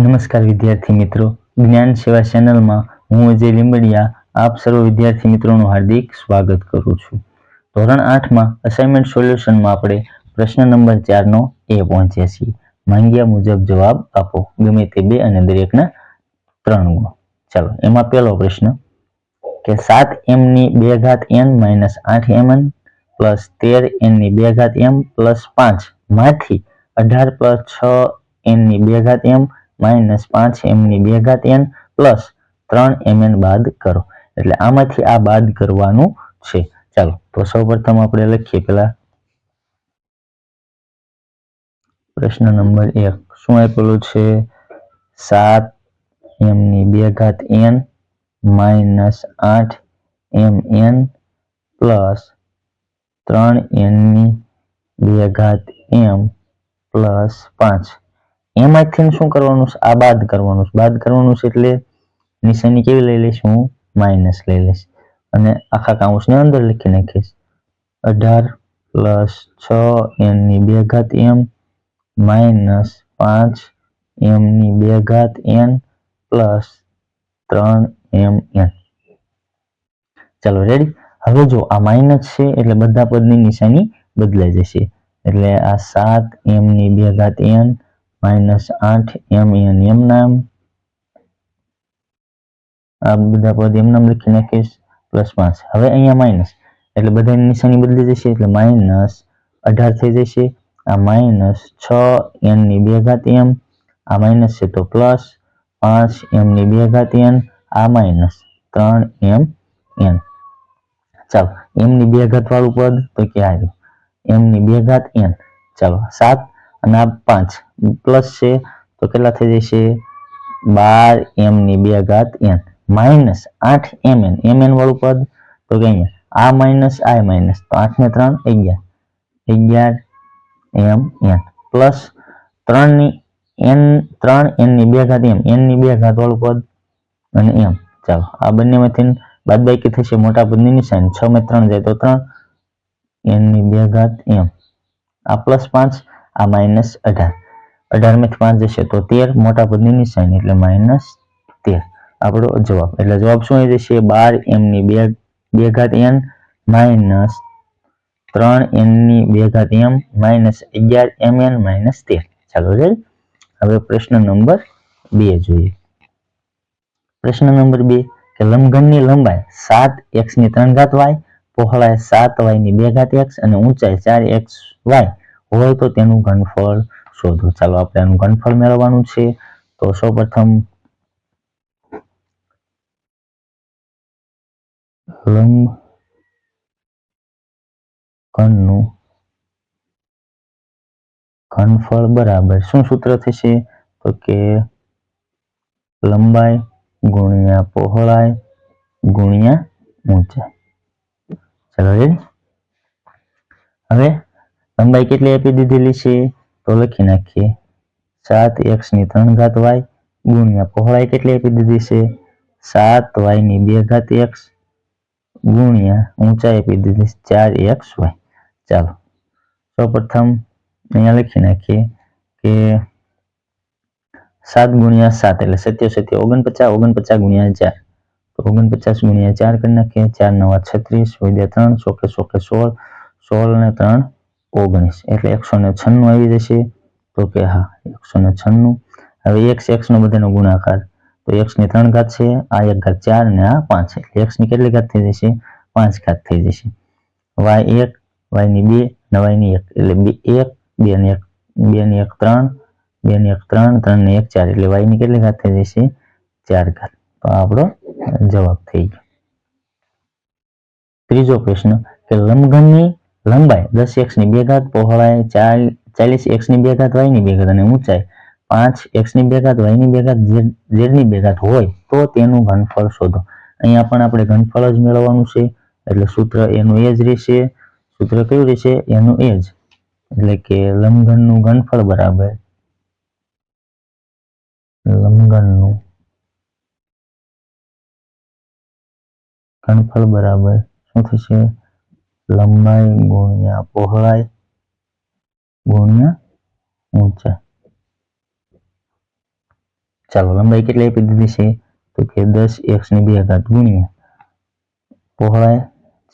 નમસ્કાર વિદ્યાર્થી મિત્રો. જ્ઞાન સેવા ચેનલમાં હું અજય લીંબડિયા, આપ સર્વ વિદ્યાર્થી મિત્રોનું હાર્દિક સ્વાગત કરું છું. ધોરણ આઠમાં અસાઇનમેન્ટ સોલ્યુશનમાં આપણે પ્રશ્ન નંબર ચારનો એ પહોંચ્યા છીએ. માંગ્યા મુજબ જવાબ આપો. ગમે તે બે અને દરેકના ત્રણ ગુણ. ચાલો, એમાં પહેલો પ્રશ્ન કે સાત એમ ની બે ઘાત એન માઇનસ આઠ એમ એન પ્લસ તેર એનની બે ઘાત એમ પ્લસ પાંચ. માંથી અઢાર પ્લસ છ એનની બે ઘાત એમ માઇનસ પાંચ એમ ની બે ઘાત એન પ્લસ ત્રણ એમ એન બાદ કરો. એટલે આમાંથી આ બાદ કરવાનું છે. ચાલો, તો સૌપ્રથમ આપણે લખીએ પેલા પ્રશ્ન નંબર એક. શું આપેલું છે? સાત એમની બે ઘાત એન માઇનસ આઠ એમ એન પ્લસ ત્રણ એનની બે ઘાત એમ પ્લસ પાંચ. એમાંથી શું કરવાનું છે? આ બાદ કરવાનું છે. બાદ કરવાનું છે એટલે નિશાની કેવી લઈ લઈશ? હું માઇનસ લઈ લઈશ. અને આખા કાઉન્સને અંદર લખી નાખીશ. અઢાર પ્લસ છ એનની બે ઘાત એમ. માઇનસ પાંચ એમ ની બે ઘાત એન પ્લસ ત્રણ એમ એન. ચાલો રેડી હવે જો આ માઇનસ છે એટલે બધા પદની નિશાની બદલાઈ જશે. એટલે આ સાત એમ ની બે ઘાત એન માઇનસ આઠ એમ એન એમ નામ. આ બધા પદ એમ નામ લખી નાખીશ, પ્લસ પાંચ. હવે અહીંયા માઇનસ એટલે બધાની નિશાની બદલી જશે, એટલે માઇનસ અઢાર થઈ જશે. આ માઇનસ છ એનની બે ઘાત એમ. આ માઇનસ છે તો પ્લસ પાંચ એમ ની બે ઘાત એન. આ માઇનસ ત્રણ એમ એન. ચાલો, એમ ની બે ઘાત વાળું પદ તો કે આવ્યું એમ ની બે ઘાત એન. ચાલો, સાત અને આ પાંચ. પ્લસ છે, તો કેટલા થઈ જશે? બાર એમ ની બે ઘાત એન. માઇનસ આઠ એમ એન. એમ એન વાળું પદ, તો કે અહીંયા? આ માઇનસ આ માઇનસ. તો આઠ ને ત્રણ અગિયાર. અગિયાર એમ એન. પ્લસ ત્રણની એન, ત્રણ એનની બે ઘાત એમ. એનની બે ઘાત વાળું પદ અને એમ. ચાલો, આ બંનેમાંથી બાદબાકી થશે મોટા પદની નિશાની. છ માં ત્રણ જાય તો ત્રણ એનની બે ઘાત એમ. આ પ્લસ પાંચ, આ માઇનસ અઢાર. અઢારમાંથી પાંચ જશે તો તેર મોટા પદની નિશાની એટલે માઇનસ તેર. આપણો જવાબ, એટલે જવાબ શું આવી જશે બાર એમ ની બે બે ઘાત એન માઇનસ ત્રણ એનની બે ઘાત એમ માઇનસ અગિયાર એમ એન માઇનસ તેર. ચાલો રેડી હવે પ્રશ્ન નંબર બે જોઈએ. પ્રશ્ન નંબર બે, કે લંબઘનની લંબાઈ સાત એક્સની ત્રણ ઘાત વાય, પહોળાઈ સાત વાયની બે ઘાત એક્સ અને ઊંચાઈ ચાર એક્સ વાય. હોય તો તેનું ઘનફળ શોધો ચાલો આપણે આનું ઘનફળ મેળવવાનું છે. તો સૌપ્રથમ લંબ ઘનનું ઘનફળ બરાબર શું સૂત્ર થશે? તો કે લંબાઈ ગુણ્યા પહોળાઈ ગુણ્યા ઊંચાઈ. ચાલો હવે લંબાઈ કેટલી આપી દીધેલી છે? તો લખી નાખીએ. સાત એક્સની ત્રણ ઘાત વાય, ગુણ્યા પહોળાઈ કેટલી આપી દીધી છે? સાત વાયની બે ઘાત એક્સ, ગુણ્યા ઊંચાઈ આપી દીધી છે ચાર એક્સ વાય. ચાલો, સૌપ્રથમ અહીંયા લખી નાખીએ કે સાત ગુણ્યા સાત એટલે સત્ય સત્ય ઓગણપચાસ ઓગણપચાસ ગુણ્યા ચાર. તો ઓગણપચાસ ગુણ્યા ચાર કરી નાખીએ. ચાર નવા છત્રીસ વૈદ્યા ત્રણ, ચોકે ચોકે સોળ સોળ ને ત્રણ ઓગણીસ એટલે એકસો ને છન્નું આવી જશે. તો કે હા, એકસો ને છન્નું. હવે એક્સ નો બધાનો ગુણાકાર. તો એક્સની ત્રણ ઘાત છે, આ એક ઘાત ચાર ને આ પાંચ. એટલે એક્સની કેટલી ઘાત થઈ જશે? પાંચ ઘાત થઈ જશે. વાય એક વાયની બે ને વાયની એક. એટલે બે, એક, બે ને એક, બે ને એક ત્રણ, બે ને એક ત્રણ ત્રણ ને એક ચાર. એટલે વાયની કેટલી ઘાત થઈ જશે? ચાર ઘાત. તો આપણો જવાબ થઈ ગયો. ત્રીજો પ્રશ્ન કે લંબઘનની લંબાઈ દસ એક્સની બે ઘાત પહોળાઈ ચાલીસ એક્સની બે ઘાત વાયની બે ઘાત અને ઊંચાઈ પાંચ એક્સની બે ઘાત વાયની બે ઘાત ઝેડની બે ઘાત હોય તો તેનું ઘનફળ શોધો. અહીંયા પણ આપણે ઘનફળ જ મેળવવાનું છે, એટલે સૂત્ર એનું એ જ રહેશે. સૂત્ર કયું રહેશે? એનું એ જ. એટલે કે લંબઘનનું ઘનફળ બરાબર. લંબઘનનું ઘનફળ બરાબર શું થશે? લંબાઈ ગુણ્યા પહોળાઈ ગુણ્યા ઊંચાઈ ચાલો લંબાઈ કેટલી આપી દીધી છે તો કે દસ એક્સની બે ઘાત ગુણ્યા પહોળાઈ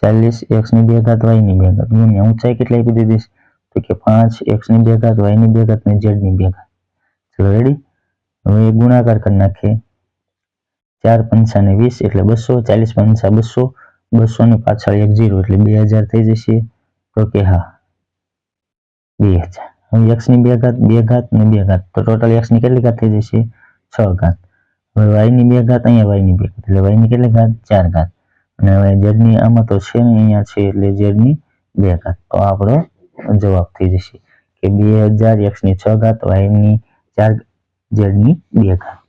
ચાલીસ એક્સની બે ઘાત વાયની બે ઘાત ગુણ્યા ઊંચાઈ કેટલી આપી દીધી છે તો કે પાંચ એક્સની બે ઘાત વાયની બે ઘાત ને ઝેડની બે ઘાત ચલો રેડી હવે ગુણાકાર કરી નાખીએ ચાર પંચા ને વીસ એટલે બસો ચાલીસ પંચા બસો બસો ની પાછળ એક જીરો એટલે બે હજાર થઈ જશે. તો કે હા, બે હજાર. હવે એક્સની બે ઘાત બે ઘાત ને બે ઘાત. તો ટોટલ એક્સની કેટલી ઘાત થઈ જશે? છ ઘાત. હવે વાયની બે ઘાત અહીંયા વાયની બે એટલે વાયની કેટલી ઘાત? ચાર ઘાત. અને હવે ઝેડની આમાં તો છે ને અહીંયા છે એટલે ઝેડની બે ઘાત. તો આપણો જવાબ થઈ જશે કે બે હજાર એક્સની છ ઘાત વાયની ચાર ઝેડની બે ઘાત.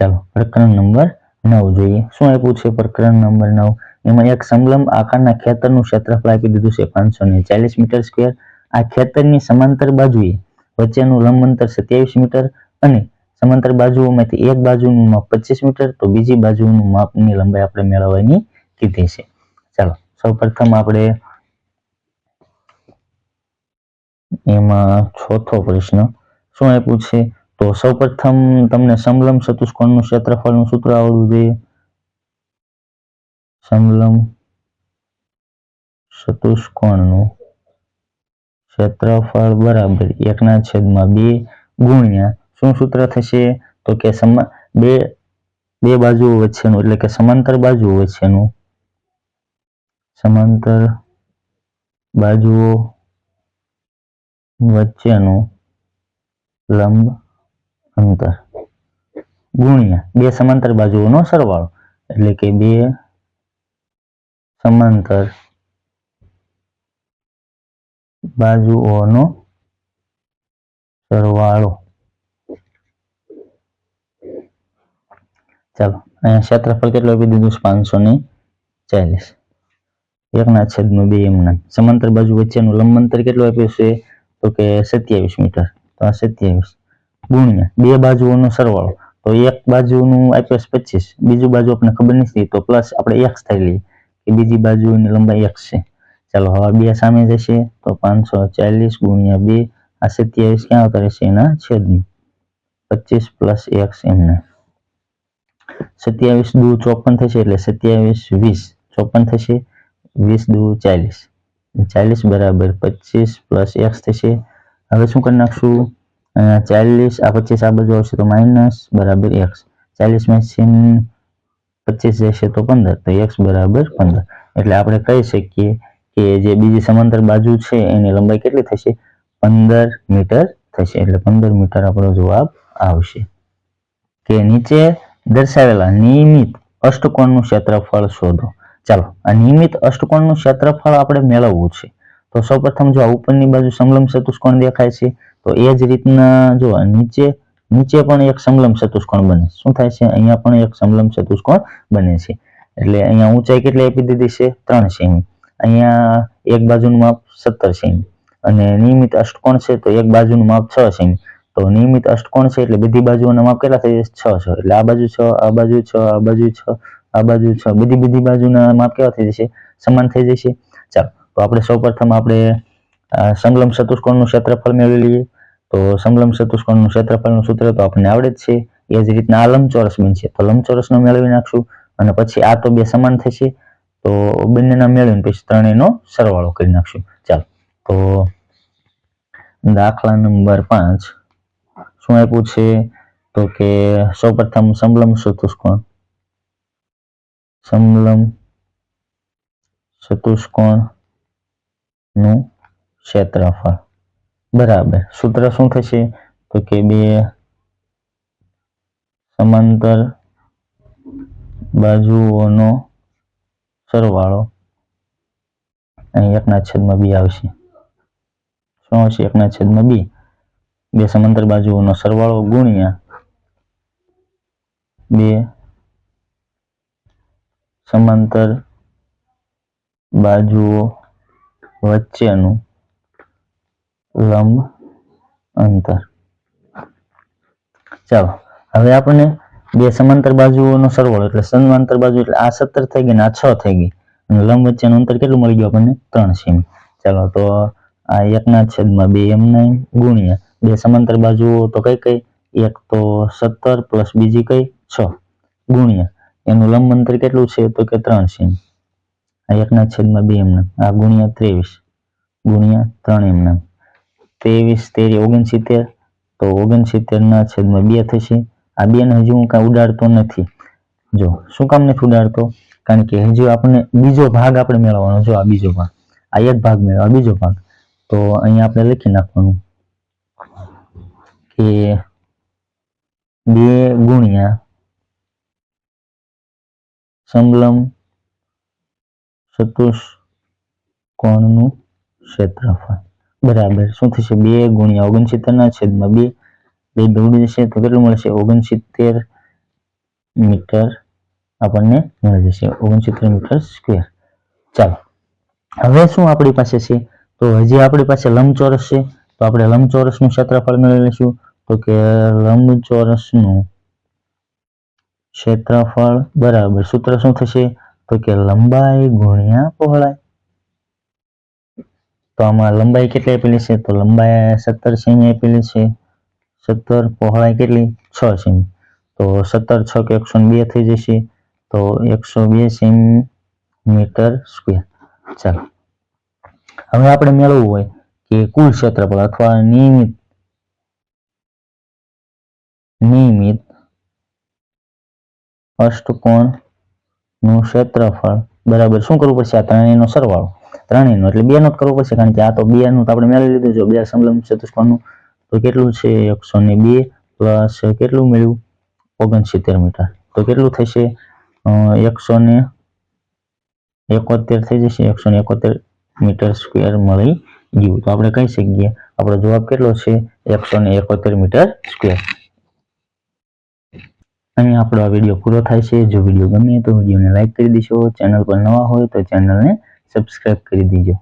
ચાલો, પ્રકરણ નંબર નવ જોઈએ. શું આપ્યું છે? પ્રકરણ નંબર નવ. એમાં એક સમલંબ આકારના ખેતરનું ક્ષેત્રફળ આપી દીધું છે પાંચસો મીટર સ્ક્વેર. આ ખેતરની સમાંતર બાજુએ વચ્ચેનું લંબ સત્યાવીસ મીટર અને સમાંતર બાજુઓમાંથી એક બાજુનું માપ પચીસ મીટર તો બીજી બાજુનું માપની લંબાઈ આપણે મેળવવાની કીધી છે. ચાલો, સૌપ્રથમ આપણે એમાં ચોથો પ્રશ્ન. શું આપ્યું છે? તો સૌપ્રથમ તમને સમલંબ ચતુષ્કોણનું ક્ષેત્રફળનું સૂત્ર આવડવું જોઈએ. સમલંબ ચતુષ્કોણનું ક્ષેત્રફળ બરાબર એકના છેદમાં બે ગુણ્યા શું સૂત્ર થશે? તો કે બે બે બાજુઓ વચ્ચેનું, એટલે કે સમાંતર બાજુઓ વચ્ચેનું સમાંતર બાજુઓ વચ્ચેનું લંબ અંતર. ગુણ્યા બે સમાંતર બાજુઓનો સરવાળો. એટલે કે બે સમાંતર બાજુઓનો સરવાળો. ચાલો, અહીંયા ક્ષેત્રફળ કેટલું આપી દીધું? પાંચસો ને ચાલીસ. એકના છેદમાં બે એમના. સમાંતર બાજુ વચ્ચેનું લંબ અંતર કેટલું આપ્યું છે? તો કે સત્યાવીસ મીટર. તો આ સત્યાવીસ. ગુણ્યા બે બાજુઓનો સરવાળો. તો એક બાજુનું આપ્યું પચીસ, બીજું બાજુ આપણે ખબર નથી, તો પ્લસ આપણે એક્સ થઈ લઈએ, કે બીજી બાજુની લંબાઈ એક્સ છે. ચાલો, હવે બે સામે જશે, તો પાંચસો ચાલીસ ગુણ્યા બે, આ સત્યાવીસ ક્યાં આવતા રહેશે? એના છેદમાં. પચીસ પ્લસ એક્સ એમને. સત્યાવીસ દુ ચોપન થશે, એટલે સત્યાવીસ વીસ ચોપન થશે, વીસ દુ ચાલીસ. ચાલીસ બરાબર પચીસ પ્લસ એક્સ થશે. હવે શું કરી નાખશું? ચાલીસ આ પચીસ આ બાજુ આવશે તો માઇનસ બરાબર એક્સ ચાલીસ મેસિન પચીસ જશે તો પંદર તો એક્સ બરાબર પંદર એટલે આપણે કહી શકીએ કે જે બીજી સમાંતર બાજુ છે, એની લંબાઈ કેટલી થશે? પંદર મીટર થશે. એટલે પંદર મીટર આપણો જવાબ આવશે. કે નીચે દર્શાવેલા નિયમિત અષ્ટકોણનું ક્ષેત્રફળ શોધો. ચાલો, આ નિયમિત અષ્ટકોણનું ક્ષેત્રફળ આપણે મેળવવું છે. તો સૌપ્રથમ જો આ ઉપરની બાજુ સમલંબ ચતુષ્કોણ દેખાય છે તો એ જ રીતના જો નીચે નીચે પણ એક સમલંબ ચતુષ્કોણ બને. શું થાય છે? અહીંયા પણ એક સમલંબ ચતુષ્કોણ બને છે. એટલે અહીંયા ઊંચાઈ કેટલી આપી દીધી છે? ત્રણ સેમી. અહીંયા એક બાજુનું માપ સત્તર સેમી. અને નિયમિત અષ્ટકોણ છે તો એક બાજુનું માપ છ સેમી. તો નિયમિત અષ્ટકોણ છે એટલે બધી બાજુઓના માપ કેટલા થઈ જશે? છ છ. એટલે આ બાજુ છ, આ બાજુ છ, આ બાજુ છ, આ બાજુ છ. બધી બધી બાજુના માપ કેવા થઈ જશે? સમાન થઈ જશે. ચાલો. તો આપણે સૌપ્રથમ આપણે સંગલમ ચતુષ્કોણનું ક્ષેત્રફળ મેળવી લઈએ. તો સમલંબ ચતુષ્કોણનું ક્ષેત્રફળનું સૂત્ર તો આપણને આવડે જ છે. એ જ રીતના આ લંબચોરસ બનશે તો લંબચોરસનો મેળવી નાખશું અને પછી આ તો બે સમાન થશે. તો બંનેના મેળવીને પછી ત્રણેયનો સરવાળો કરી નાખશું. ચાલો. તો દાખલા નંબર પાંચ. શું આપ્યું છે? તો કે સૌપ્રથમ સમલંબ ચતુષ્કોણ સમલંબ ચતુષ્કોણનું ક્ષેત્રફળ. બરાબર. સૂત્ર શું થશે? તો કે બે સમાંતર બાજુઓનો સરવાળો અહીં એકના છેદમાં બી આવશે. શું આવશે? એકના છેદમાં બી. બે સમાંતર બાજુઓનો સરવાળો ગુણ્યા બે સમાંતર બાજુઓ વચ્ચેનું લંબ અંતર. ચાલો, હવે આપણને બે સમાંતર બાજુઓનો સરવાળો, એટલે સમાંતર બાજુ એટલે આ સત્તર થઈ ગઈ ને આ છ થઈ ગઈ. અને લંબ વચ્ચેનું અંતર કેટલું મળી ગયું આપણને? ત્રણ સેમી. ચાલો, તો આ એકના છેદમાં બે એમ નાઈન ગુણ્યા બે સમાંતર બાજુઓ તો કઈ કઈ? એક તો સત્તર પ્લસ બીજી કઈ? છ ગુણ્યા. એનું લંબ અંતર કેટલું છે? તો કે ત્રણ સેમી. આ એકના છેદમાં બે એમના આ ગુણ્યા ત્રેવીસ ગુણ્યા ત્રણ એમના ત્રેવીસ, તેરી, ઓગણસિત્તેર, તો ઓગણસિત્તેર ના છેદમાં બે થશે. આ બે ને હજી હું કાંઈ ઉડાડતો નથી. જો, શું કામ નથી ઉડાડતો? કારણ કે હજુ આપણે બીજો ભાગ આપણે મેળવવાનો, જો આ બીજો ભાગ. આ એક ભાગ મેળવવા બીજો ભાગ. તો અહીંયા આપણે લખી નાખવાનું કે બે ગુણ્યા સમલંબ ચતુષ્કોણનું ક્ષેત્રફળ. બરાબર. શું થશે? બે ગુણ્યા ઓગણસિત્તેર ના છેદમાં બે. બે ઉડી જશે તો કેટલું મળશે? ઓગણસિત્તેર મીટર આપણને મળી જશે. ઓગણસિત્તેર મીટર સ્ક્વેર. ચાલો. હવે શું આપણી પાસે છે? તો હજી આપણી પાસે લંબચોરસ છે. તો આપણે લંબચોરસનું ક્ષેત્રફળ મેળવી લઈશું તો કે લંબચોરસનું ક્ષેત્રફળ બરાબર. સૂત્ર શું થશે? તો કે લંબાઈ ગુણ્યા પહોળાઈ. તો આમાં લંબાઈ કેટલી આપેલી છે તો લંબાઈ સત્તર સેમી આપેલી છે સત્તર પહોળાઈ કેટલી છ સેમી તો સત્તર છ કે એકસો બે થઈ જશે તો એકસો બે સેન્ટીમીટર સ્ક્વેર ચાલો હવે આપણે મેળવવું હોય કે કુલ ક્ષેત્રફળ અથવા નિયમિત નિયમિત અષ્ટકોણનું ક્ષેત્રફળ બરાબર શું કરવું પડશે આ ત્રણેયનો સરવાળો ત્રણેયનો. એટલે બે નો કરવો પડશે, કારણ કે આ તો બે નું તો આપણે મેળવી લીધું છે. બે સમલંબ ચતુષ્કોણનું. તો કેટલું છે એકસો ને બે પ્લસ કેટલું મળ્યું? ઓગણસિત્તેર મીટર. તો કેટલું થશે? એકસો ને એકોતેર થઈ જશે. એકસો ને એકોતેર મીટર સ્ક્વેર મળી ગયું. તો આપણે કહી શકીએ, આપણો જવાબ કેટલો છે? એકસો ને એકોતેર મીટર સ્ક્વેર. અહીં આપણો આ વીડિયો પૂરો થાય છે. જો વીડિયો ગમે તો વિડીયોને લાઈક કરી દેશો. ચેનલ પર નવા હોય તો ચેનલને સબસ્ક્રાઇબ કરી દેજો.